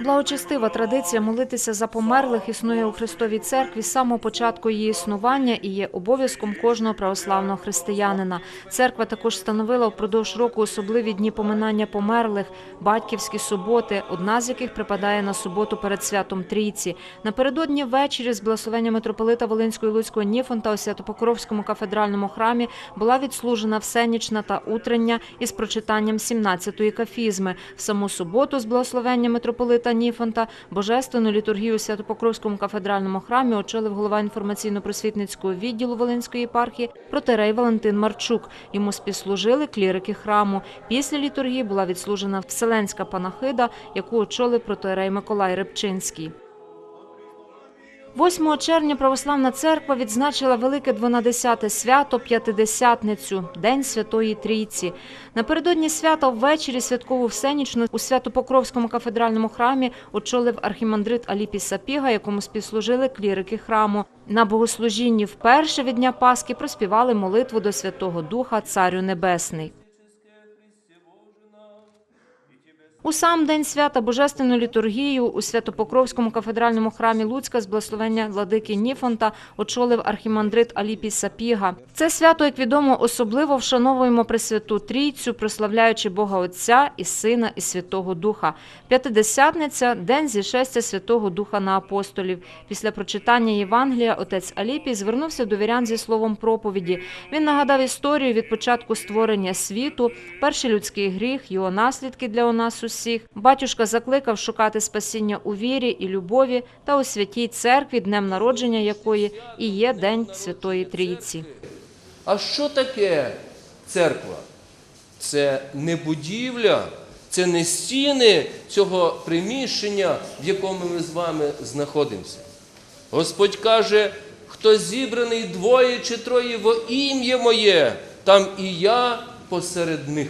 Благочестива традиція молитися за померлих існує у Христовій церкві з самого початку її існування і є обов'язком кожного православного християнина. Церква також встановила впродовж року особливі дні поминання померлих, батьківські суботи, одна з яких припадає на суботу перед святом Трійці. Напередодні ввечері з благословення митрополита Волинського і Луцького Ніфонта у Святопокровському кафедральному храмі була відслужена всенічна та утрення із прочитанням 17-ї кафізми. В саму суботу з благословення митрополита Ніфонта божественну літургію у Святопокровському кафедральному храмі очолив голова інформаційно-просвітницького відділу Волинської єпархії протерей Валентин Марчук. Йому співслужили клірики храму. Після літургії була відслужена вселенська панахида, яку очолив протерей Миколай Рибчинський. 8 червня Православна церква відзначила велике двонадесяте свято П'ятидесятницю, День Святої Трійці. Напередодні свята ввечері святкову всенічну у Святопокровському кафедральному храмі очолив архімандрит Аліпій Сапіга, якому співслужили клірики храму. На богослужінні вперше від Дня Пасхи проспівали молитву до Святого Духа Царю Небесний. У сам день свята Божественну літургію у Святопокровському кафедральному храмі Луцька з благословення владики Ніфонта очолив архімандрит Аліпій Сапіга. Це свято, як відомо, особливо вшановуємо Пресвяту Трійцю, прославляючи Бога Отця і Сина і Святого Духа. П'ятидесятниця – день зішестя Святого Духа на апостолів. Після прочитання Євангелія отець Аліпій звернувся до вірян зі словом проповіді. Він нагадав історію від початку створення світу, перший людський гріх, його наслідки для нас усіх. Батюшка закликав шукати спасіння у вірі і любові та у святій церкві, днем народження якої і є День Святої Трійці. А що таке церква? Це не будівля, це не стіни цього приміщення, в якому ми з вами знаходимося. Господь каже, хто зібраний двоє чи троє во ім'я моє, там і я посеред них.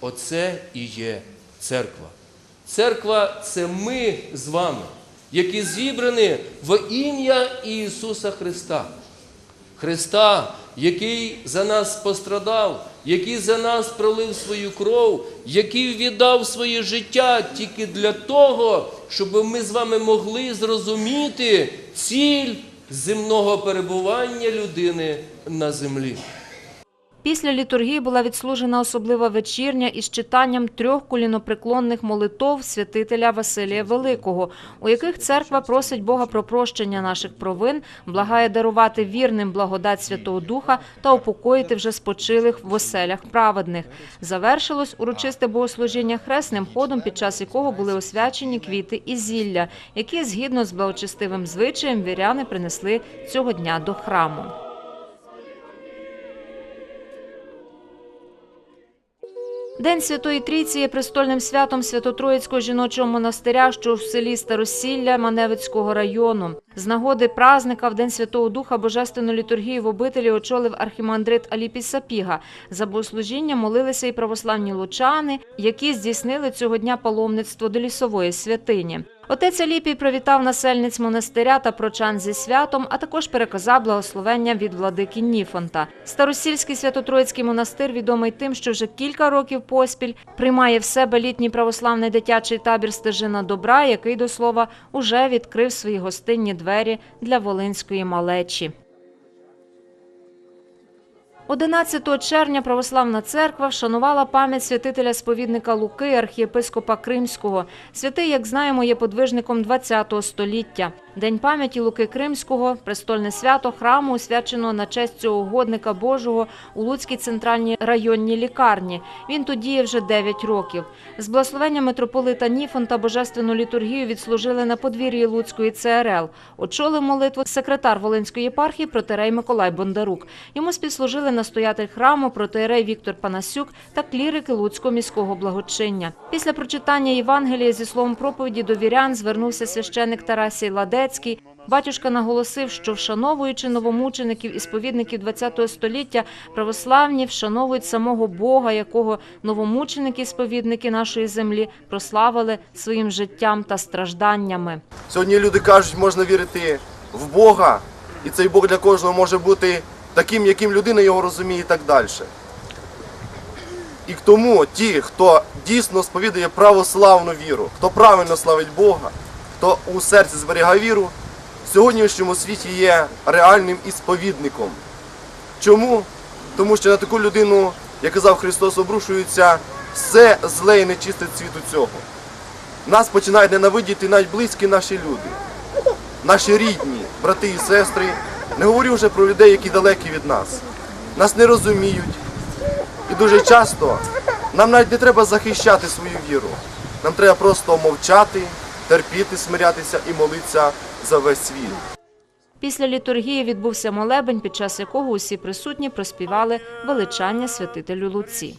Оце і є церква. Церква це ми з вами, які зібрані во ім'я Ісуса Христа. Христа, який за нас пострадав, який за нас пролив свою кров, який віддав своє життя тільки для того, щоб ми з вами могли зрозуміти ціль земного перебування людини на землі. Після літургії була відслужена особлива вечірня із читанням трьох колінопреклонних молитов святителя Василія Великого, у яких церква просить Бога про прощення наших провин, благає дарувати вірним благодать Святого Духа та упокоїти вже спочилих в оселях праведних. Завершилось урочисте богослужіння хресним ходом, під час якого були освячені квіти і зілля, які згідно з благочестивим звичаєм віряни принесли цього дня до храму. День Святої Трійці є престольним святом Свято-Троїцького жіночого монастиря, що в селі Старосілля Маневицького району. З нагоди празника в День Святого Духа Божественну літургію в обителі очолив архімандрит Аліпій Сапіга. За богослужіння молилися і православні лучани, які здійснили цього дня паломництво до лісової святині. Отець Аліпій привітав насельниць монастиря та прочан зі святом, а також переказав благословення від владики Ніфонта. Старосільський Свято-Троїцький монастир відомий тим, що вже кілька років поспіль приймає в себе літній православний дитячий табір Стежина добра, який до слова уже відкрив свої гостинні двері для волинської малечі. 11 червня Православна церква вшанувала пам'ять святителя сповідника Луки, архієпископа Кримського. Святий, як знаємо, є подвижником ХХ століття. День пам'яті Луки Кримського – престольне свято храму, освяченого на честь цього угодника Божого у Луцькій центральній районній лікарні. Він тут діє вже 9 років. З благословення митрополита Ніфонта божественну літургію відслужили на подвір'ї Луцької ЦРЛ. Очолив молитву секретар Волинської єпархії протерей Миколай Бондарук. Йому співслужили настоятель храму протерей Віктор Панасюк та клірики Луцького міського благочиння. Після прочитання Євангелія зі словом проповіді до вірян звернувся священик Тарасій Ладецький. Батюшка наголосив, що вшановуючи новомучеників і сповідників ХХ століття, православні вшановують самого Бога, якого новомученики і сповідники нашої землі прославили своїм життям та стражданнями. Сьогодні люди кажуть, можна вірити в Бога, і цей Бог для кожного може бути таким, яким людина його розуміє і так далі. І тому ті, хто дійсно сповідує православну віру, хто правильно славить Бога, хто у серці зберігає віру, в сьогоднішньому світі є реальним і сповідником. Чому? Тому що на таку людину, як казав Христос, обрушується все зле і нечисте світу цього. Нас починають ненавидіти навіть близькі наші люди, наші рідні, брати і сестри. Не говорю вже про людей, які далекі від нас. Нас не розуміють. І дуже часто нам навіть не треба захищати свою віру. Нам треба просто мовчати, терпіти, смирятися і молитися за весь світ. Після літургії відбувся молебень, під час якого усі присутні проспівали величання святителю Луці.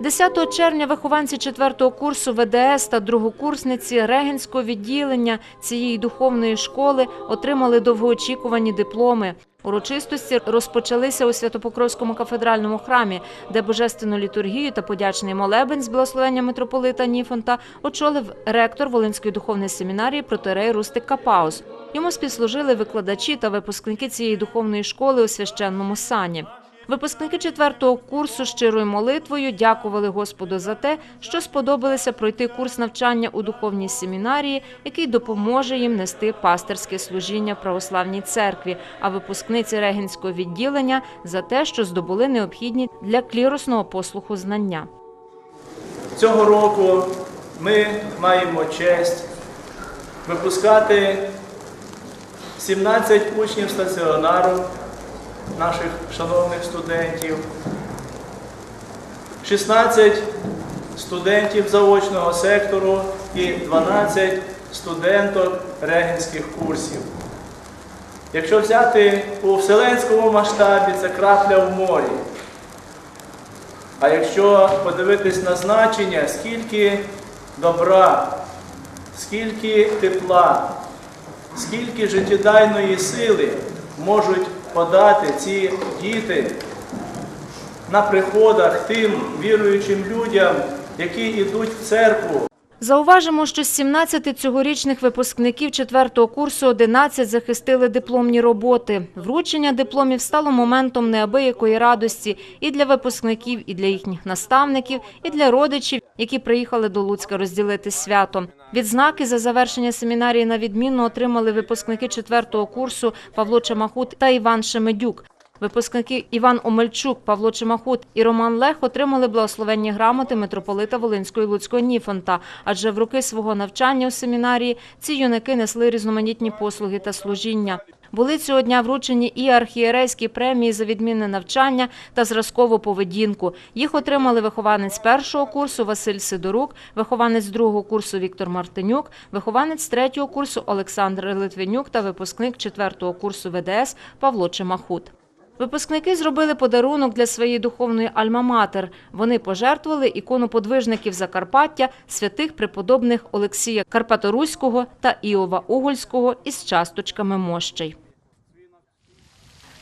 10 червня вихованці 4 курсу ВДС та другокурсниці Регенського відділення цієї духовної школи отримали довгоочікувані дипломи. Урочистості розпочалися у Святопокровському кафедральному храмі, де божественну літургію та подячний молебень з благословення митрополита Ніфонта очолив ректор Волинської духовної семінарії протирей Рустик Капаус. Йому співслужили викладачі та випускники цієї духовної школи у священному сані. Випускники четвертого курсу щирою молитвою дякували Господу за те, що сподобалися пройти курс навчання у духовній семінарії, який допоможе їм нести пастирське служіння в православній церкві. А випускниці регінського відділення за те, що здобули необхідні для кліросного послуху знання. Цього року ми маємо честь випускати 17 учнів стаціонару наших шановних студентів, 16 студентів заочного сектору і 12 студенток регенських курсів. Якщо взяти у вселенському масштабі, це крапля в морі. А якщо подивитись на значення, скільки добра, скільки тепла, скільки життєдайної сили можуть подати ці діти на приходах тим віруючим людям, які йдуть в церкву, Зауважимо, що з 17 цьогорічних випускників четвертого курсу 11 захистили дипломні роботи. Вручення дипломів стало моментом неабиякої радості і для випускників, і для їхніх наставників, і для родичів, які приїхали до Луцька розділити свято. Відзнаки за завершення семінарії на відмінно отримали випускники четвертого курсу Павло Чамахут та Іван Шемедюк. Випускники Іван Омельчук, Павло Чимахут і Роман Лех отримали благословенні грамоти митрополита Волинського і Луцького Ніфонта, адже в роки свого навчання у семінарії ці юнаки несли різноманітні послуги та служіння. Були цього дня вручені і архієрейські премії за відмінне навчання та зразкову поведінку. Їх отримали вихованець першого курсу Василь Сидорук, вихованець другого курсу Віктор Мартинюк, вихованець третього курсу Олександр Литвинюк та випускник четвертого курсу ВДС Павло Чимахут. Випускники зробили подарунок для своєї духовної альма-матер. Вони пожертвували ікону подвижників Закарпаття святих преподобних Олексія Карпаторуського та Іова Угольського із часточками мощей.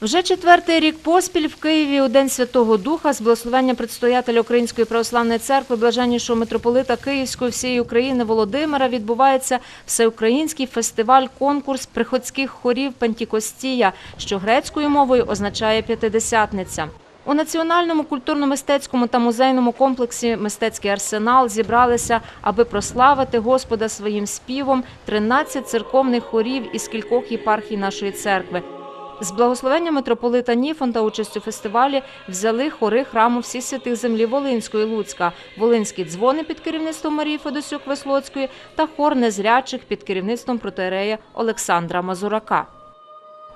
Вже четвертий рік поспіль в Києві у День Святого Духа з благословення предстоятеля Української православної церкви блаженнішого митрополита Київської всієї України Володимира відбувається всеукраїнський фестиваль-конкурс приходських хорів Пентікостія, що грецькою мовою означає п'ятидесятниця. У національному культурно-мистецькому та музейному комплексі Мистецький арсенал зібралися, аби прославити Господа своїм співом 13 церковних хорів із кількох єпархій нашої церкви. З благословення митрополита Ніфонта участь у фестивалі взяли хори храму всіх святих землі Волинської Луцька, Волинські дзвони під керівництвом Марії Федосюк Веслоцької та хор незрячих під керівництвом протерея Олександра Мазурака.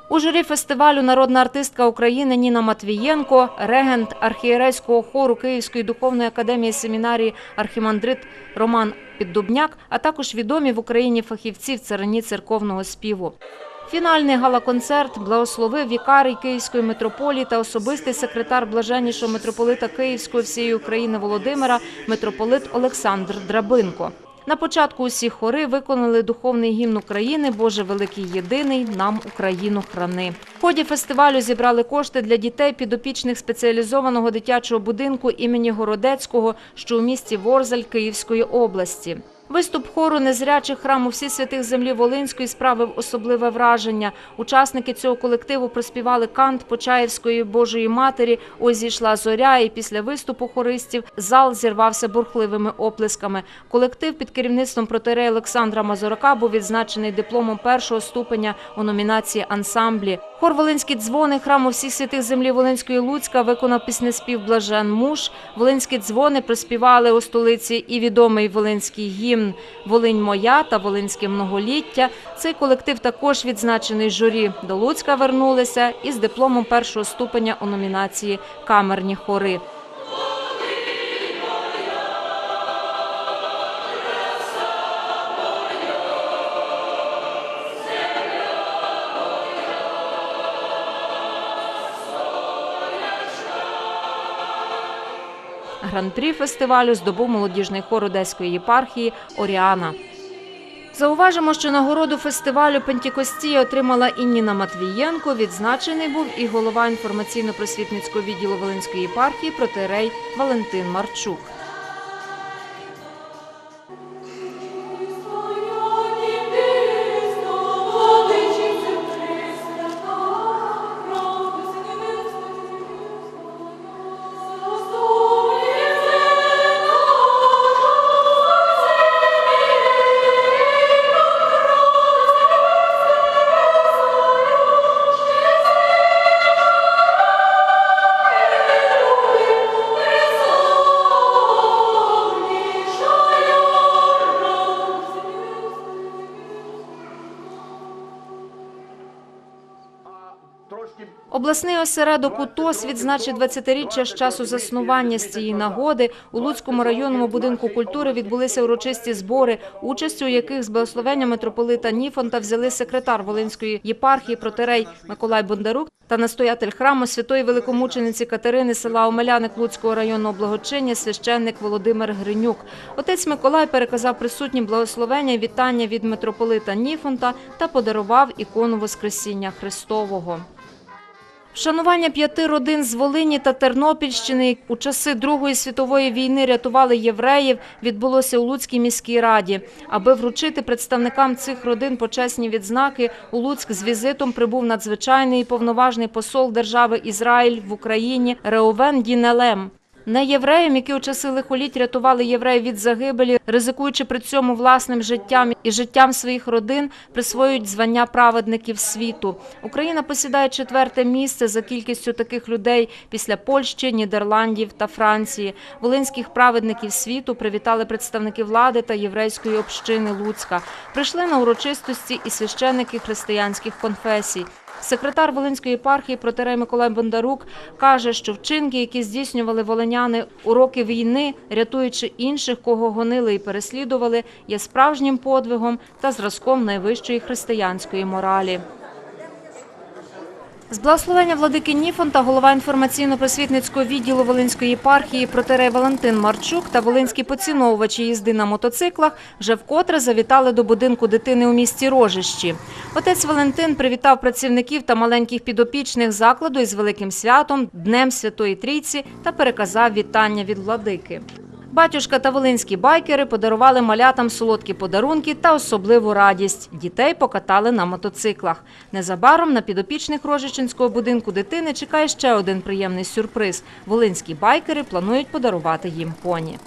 У журі фестивалю народна артистка України Ніна Матвієнко, регент архієрейського хору Київської духовної академії семінарії архімандрит Роман Піддубняк, а також відомі в Україні фахівці в царині церковного співу. Фінальний гала-концерт благословив вікарій Київської митрополії та особистий секретар блаженнішого митрополита Київської всієї України Володимира, митрополит Олександр Драбинко. На початку усі хори виконали духовний гімн України Боже великий єдиний нам Україну храни. В ході фестивалю зібрали кошти для дітей підопічних спеціалізованого дитячого будинку імені Городецького, що у місті Ворзель Київської області. Виступ хору незрячих храму всі святих землі Волинської справив особливе враження. Учасники цього колективу проспівали кант Почаївської Божої Матері «Ось зійшла зоря» і після виступу хористів зал зірвався бурхливими оплесками. Колектив під керівництвом протерея Олександра Мазурака був відзначений дипломом першого ступеня у номінації «Ансамблі». Хор Волинські дзвони храму всіх святих землі Волинської Луцька виконав піснеспів Блажен Муж. Волинські дзвони проспівали у столиці і відомий волинський гімн Волинь моя та Волинське многоліття. Цей колектив також відзначений журі. До Луцька вернулися із дипломом першого ступеня у номінації Камерні хори. Гран-прі фестивалю здобув молодіжний хор Одеської єпархії Оріана. Зауважимо, що нагороду фестивалю Пентікостія отримала і Ніна Матвієнко. Відзначений був і голова інформаційно-просвітницького відділу Волинської єпархії протирей Валентин Марчук. Обласний осередок УТОС відзначив 20-річчя з часу заснування з цієї нагоди. У Луцькому районному будинку культури відбулися урочисті збори, участю у яких з благословення митрополита Ніфонта взяли секретар Волинської єпархії протерей Миколай Бондарук та настоятель храму святої великомучениці Катерини села Омеляник Луцького районного благочиння священник Володимир Гринюк. Отець Миколай переказав присутнім благословення і вітання від митрополита Ніфонта та подарував ікону Воскресіння Христового. Вшанування п'яти родин з Волині та Тернопільщини у часи Другої світової війни рятували євреїв відбулося у Луцькій міській раді. Аби вручити представникам цих родин почесні відзнаки, у Луцьк з візитом прибув надзвичайний і повноважний посол держави Ізраїль в Україні Реовен Дінелем. Не євреям, які у часи лихоліть рятували євреїв від загибелі, ризикуючи при цьому власним життям і життям своїх родин, присвоюють звання праведників світу. Україна посідає четверте місце за кількістю таких людей після Польщі, Нідерландів та Франції. Волинських праведників світу привітали представники влади та єврейської общини Луцька. Прийшли на урочистості і священники християнських конфесій. Секретар Волинської єпархії протерей Миколай Бондарук каже, що вчинки, які здійснювали волиняни у роки війни, рятуючи інших, кого гонили і переслідували, є справжнім подвигом та зразком найвищої християнської моралі. З благословення владики Ніфонта голова інформаційно-просвітницького відділу Волинської єпархії протерей Валентин Марчук та волинські поціновувачі їзди на мотоциклах вже вкотре завітали до будинку дитини у місті Рожищі. Отець Валентин привітав працівників та маленьких підопічних закладу із великим святом, Днем Святої Трійці та переказав вітання від владики. Батюшка та волинські байкери подарували малятам солодкі подарунки та особливу радість. Дітей покатали на мотоциклах. Незабаром на підопічних Рожичинського будинку дитини чекає ще один приємний сюрприз. Волинські байкери планують подарувати їм поні.